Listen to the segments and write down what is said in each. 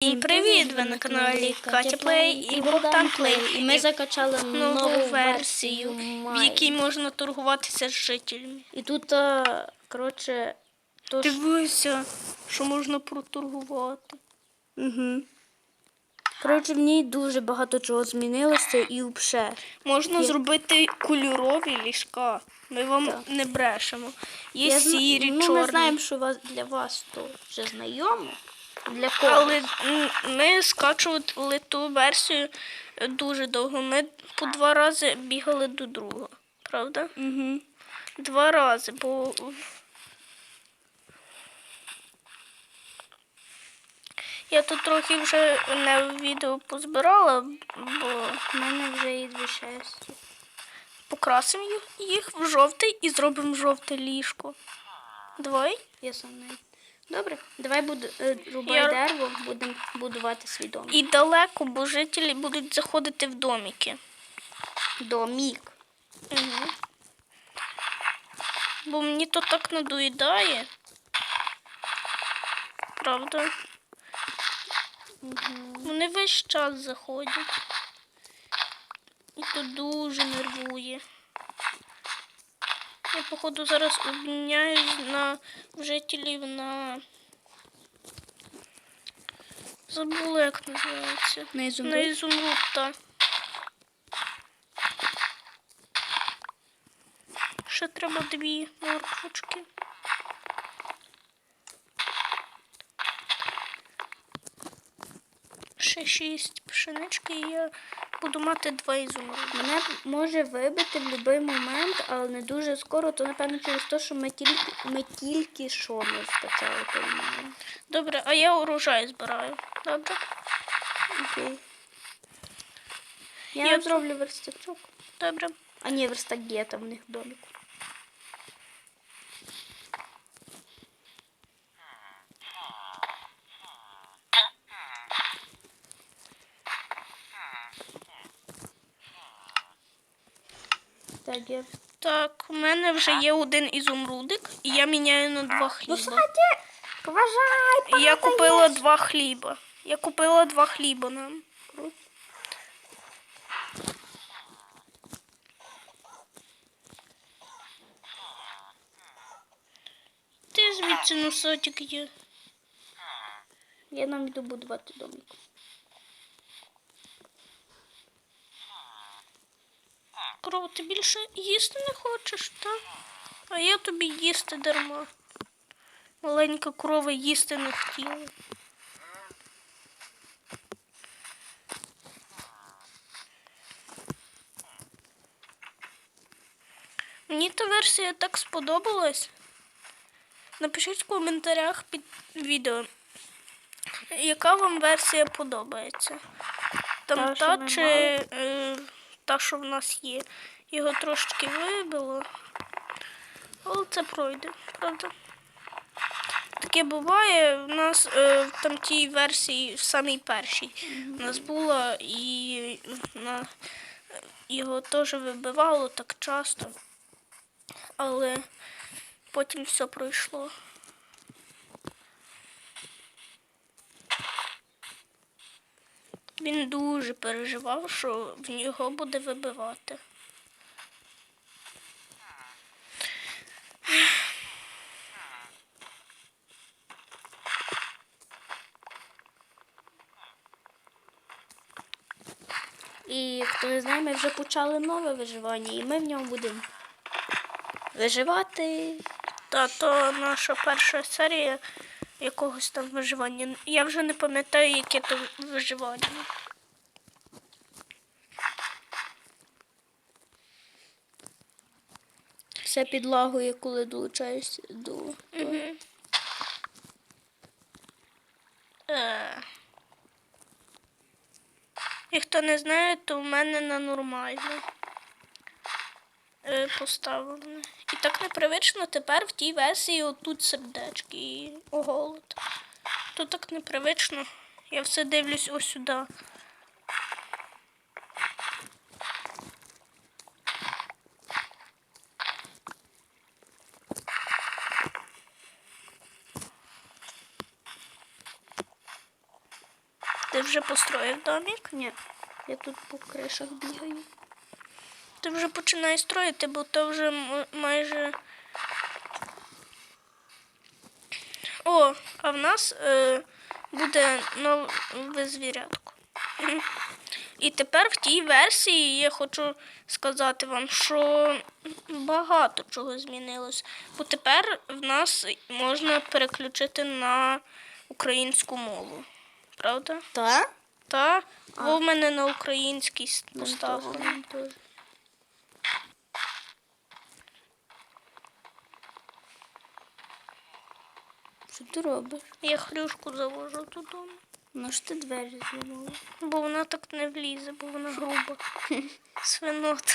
І привіт! Ви на каналі Катя Плей і Богдан Плей. І ми закачали нову версію, в якій можна торгуватися з жителями. І тут, а, коротше, то ж... Дивися, що можна проторгувати. Угу. Коротше, в ній дуже багато чого змінилося і взагалі. Можна зробити кольорові ліжка. Ми вам не брешемо. Є сірі, ну, чорні. Ми знаємо, що вас, для вас то вже знайомо. Для кого? Але ми скачували ту версію дуже довго. Ми по два рази бігали до друга. Правда? Угу. Два рази, бо я тут трохи вже не відео позбирала, бо У мене вже є дві шесті. покрасимо їх, їх в жовтий і зробимо жовте ліжко. Давай. Я сам не. Добре, давай буду, е, рубай Я- дерево, будемо будувати свій дом. І далеко, бо жителі будуть заходити в домики. Домік. Угу. Бо мені то так надоїдає. Правда? Вони весь час заходять. І то дуже нервує. Я, походу, зараз обміняюсь на жителів на. Забула, як називається. На ізумруд? На ізумруд, так. Ще треба дві морквочки. Ще шість пшенички і я буду мати два ізумруди. Мене може вибити в будь-який момент, але не дуже скоро, то напевно через те, що ми тільки, ми тільки що не скачали той майн. Добре, а я урожай збираю. Добре? Окей. Я, Я- зроблю верстачок. Добре. А ні, верстак є там в них в доміку. Так, у мене вже є один ізумрудик, і я міняю на два хліба. Вважай! Я купила два хліба. Я купила два хліба нам. Ти звідси носотик є. Я нам йду будувати домик. Кров, ти більше їсти не хочеш, так? А я тобі їсти дарма. Маленька корова їсти не хотіла. Мені та версія так сподобалась. Напишіть в коментарях під відео, яка вам версія подобається. Там Та, та, чи та, що в нас є. Його трошки вибило. Але це пройде, правда? Таке буває. У нас е, в там версії, в самій першій, у нас було і на, його теж вибивало так часто. Але потім все пройшло. Він дуже переживав, що в нього буде вибивати. І хто не знає, ми вже почали нове виживання, і ми в ньому будемо виживати. Та то наша перша серія якогось там виживання. Я вже не пам'ятаю, яке то виживання. Все підлагує, коли долучаєшся до. Угу. Е. І хто не знає, то в мене на нормально е, поставлено. Так непривично тепер в тій версії отут сердечки і оголод. То так непривично. Я все дивлюсь ось сюди. Ти вже построїв домик? Ні. Я тут по кришах бігаю. Ти вже починаєш строїти, бо то вже майже. О, а в нас е, буде нове звірятко. І тепер в тій версії я хочу сказати вам, що багато чого змінилось. Бо тепер в нас можна переключити на українську мову. Правда? Так? Та, бо в мене на українській с- Що ти робиш? Я хрюшку завожу додому. Ну ж ти двері зламала. Бо вона так не влізе, бо вона груба. Свинота.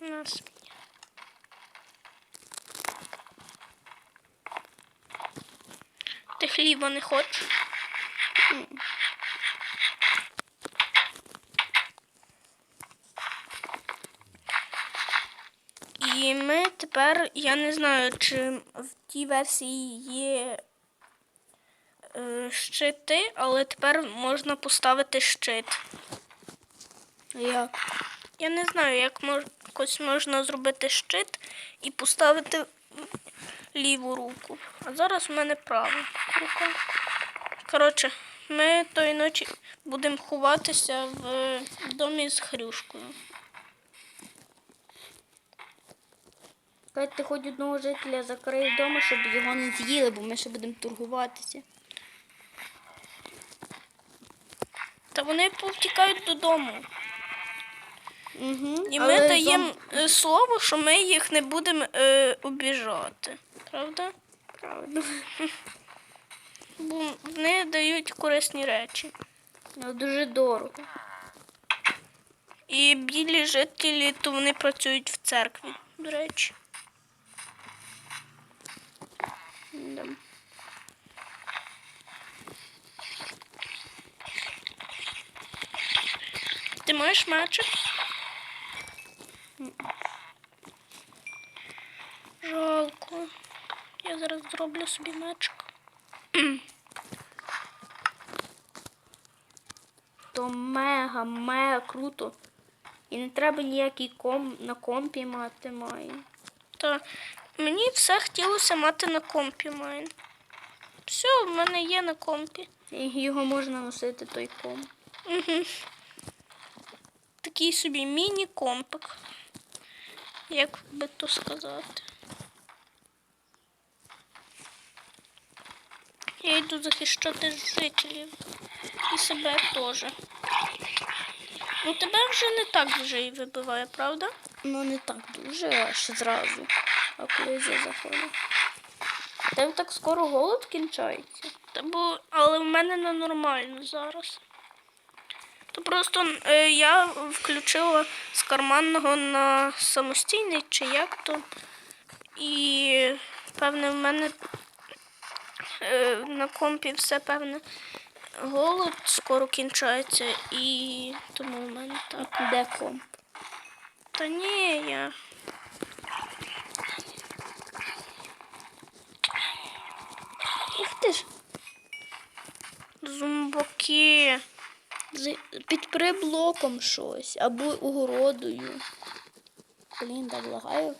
На свиня. Ти хліба не хочеш? І ми тепер, я не знаю, чи в тій версії є е, щити, але тепер можна поставити щит. Як? Я не знаю, як мож, якось можна зробити щит і поставити ліву руку. А зараз в мене права рука. Коротше, ми тої ночі будемо ховатися в домі з хрюшкою. Ти хоч одного жителя закрий вдома, щоб його не з'їли, бо ми ще будемо торгуватися. Та вони повтікають додому. Угу. І ми даємо е, слово, що ми їх не будемо е, обіжати. Правда? Правильно. Бо вони дають корисні речі. Ну, дуже дорого. І білі жителі, то вони працюють в церкві, до речі. Да. Ти маєш мечик? Жалко. Я зараз зроблю собі мечик. То мега, мега круто. І не треба ніякий ком на компі мати має. Та мені все хотілося мати на компі майн. Все, в мене є на компі. І його можна носити той ком. Угу. Такий собі міні-компик. Як би то сказати. Я йду захищати жителів і себе теж. Ну тебе вже не так вже і вибиває, правда? Ну не так дуже аж зразу. А коли я заходжу. Так скоро голод кінчається. Та бо, але в мене не нормально зараз. То просто е, я включила з карманного на самостійний чи як то. І певне в мене е, на компі все певне голод скоро кінчається і тому в мене так. Де комп? Та ні, я. Ж. Зумбаки. З- Підпри блоком щось або огородою. Блін, да благаю.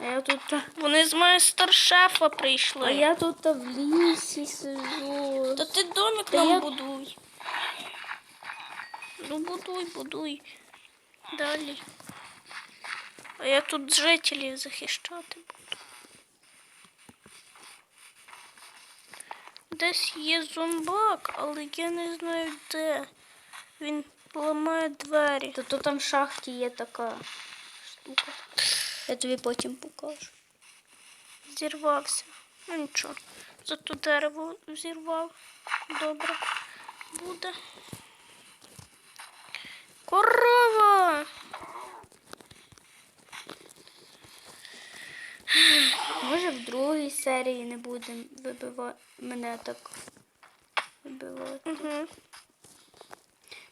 А я тут. Вони з майстер-шефа прийшли. А я тут в лісі сижу. Та ти домик Та нам я- будуй. Ну будуй, будуй. Далі. А я тут жителів захищати буду. Десь є зомбак, але я не знаю де. Він ламає двері. Та то там в шахті є така штука. Я тобі потім покажу. Зірвався. Ну нічого. Зато дерево зірвав. Добре. Буде. Корова! Може в другій серії не будемо вибивати мене так вибивати. Угу.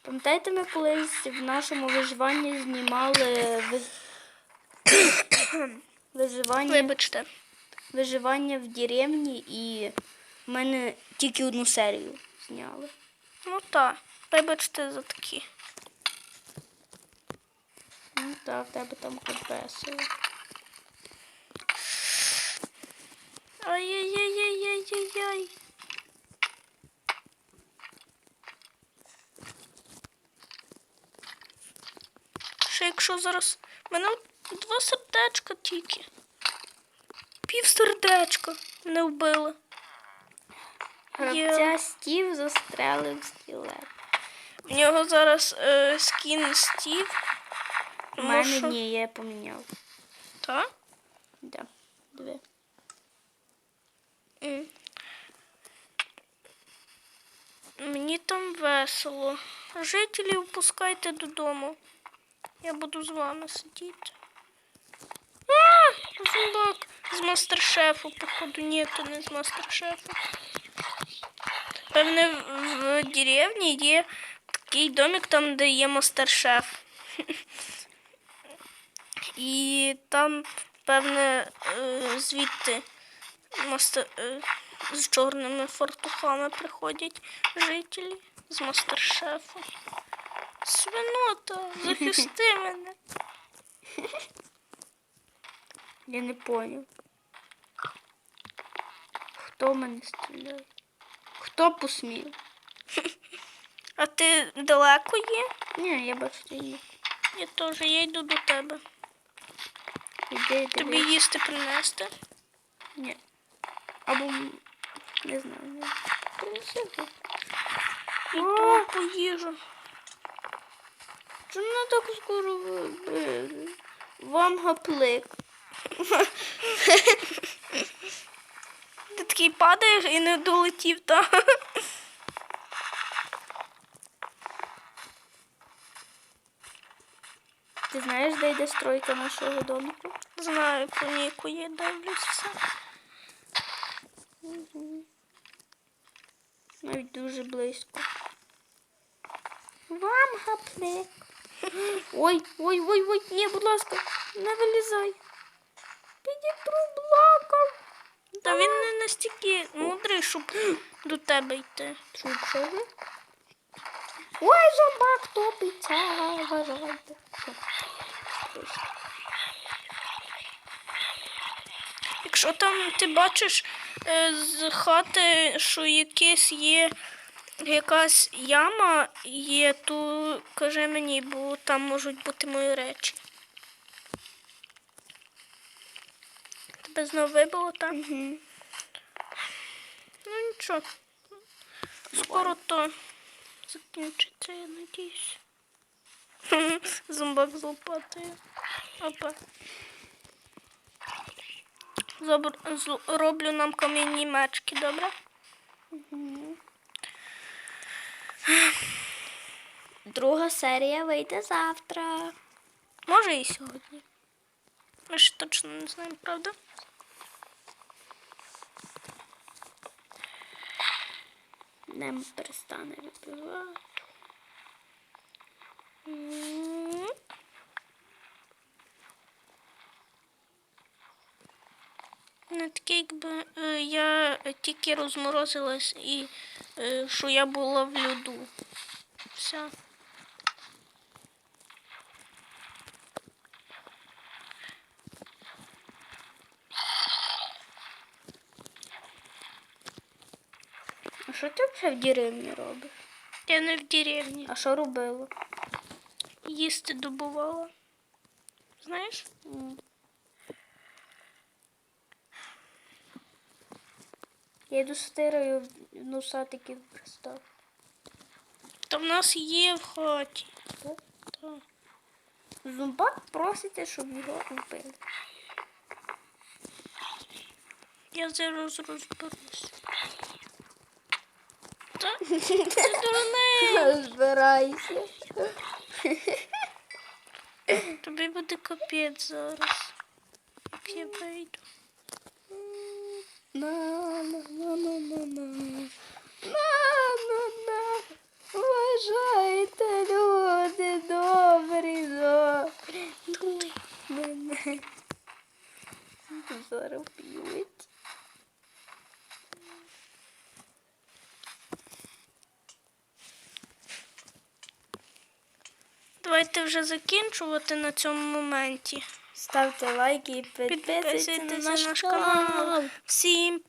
Пам'ятаєте, ми колись в нашому виживанні знімали Виж... Виживання, Вибачте. виживання в деревні і в мене тільки одну серію зняли. Ну так, вибачте за такі. Ну так, в тебе там хоч весело. Ай-яй-яй-яй-яй-яй. Ще якщо зараз. У мене два сердечка тільки. Пів сердечка мене вбили. Гравця Стів застрелив скелет. В нього зараз е, скін Стів. У мене що- ні, я поміняв. Так? Да. Диви. М. Мені там весело. Жителі впускайте додому. Я буду з вами сидіти. А, зомбак з мастер-шефу, походу, ні, то не з мастер-шефу. Певне, в, в деревні є такий домик, там, де є мастер-шеф. І там, певне, е, звідти мастер, е, з чорними фартухами приходять жителі з мастер-шефу. Свинота, захисти мене. Я не поняв. Хто мене стріляє? Хто посмів? А ти далеко є? Ні, я бачу ти ні. Я теж, я йду до тебе. Іди, Тобі їсти принести? Ні. Або не знаю. не- Принеси тут. Їжу. Чому не так скоро вибили? Вам гаплик. Ти такий падаєш і не долетів, та? Ти знаєш, де йде стройка нашого домику? Знаю, по Ніку є, дивлюсь все. Навіть дуже близько. Вам гаплик. Ой, ой, ой, ой, ні, будь ласка, не вилізай. Підіть блоком. Та він не настільки мудрий, щоб до тебе йти. Чучело. Ой, зомбак топиться, вважайте. Якщо там ти бачиш з хати, що якесь є якась яма є, то кажи мені, бо там можуть бути мої речі. Тебе знову вибило так? Мгм. Ну нічого. Скоро то закінчиться, я надіюсь. Зомбак з лопатою. Опа. Забр- Роблю нам камінні мечки, добре? Друга серія вийде завтра. Може і сьогодні. Ми ж точно не знаємо, правда? Не перестане вибивати. Не таке, якби е, я тільки розморозилась і е, що я була в льоду. Все. А що ти взагалі в деревні робиш? Я не в деревні. А що робила? Їсти добувала. Знаєш? М. Я йду стираю носатиків пристав. Та в нас є в хаті. Так? Зумбак просите, щоб його вбили. Я зараз розберусь. Та, ти дурний. Збирайся. Тобі буде капець зараз. Як я вийду. На на на на на на на на Вважайте, люди добрі добрі. Тут Зараз пілить. Давайте вже закінчувати на цьому моменті. Ставте лайки і підписуйтесь на наш канал. Всім па!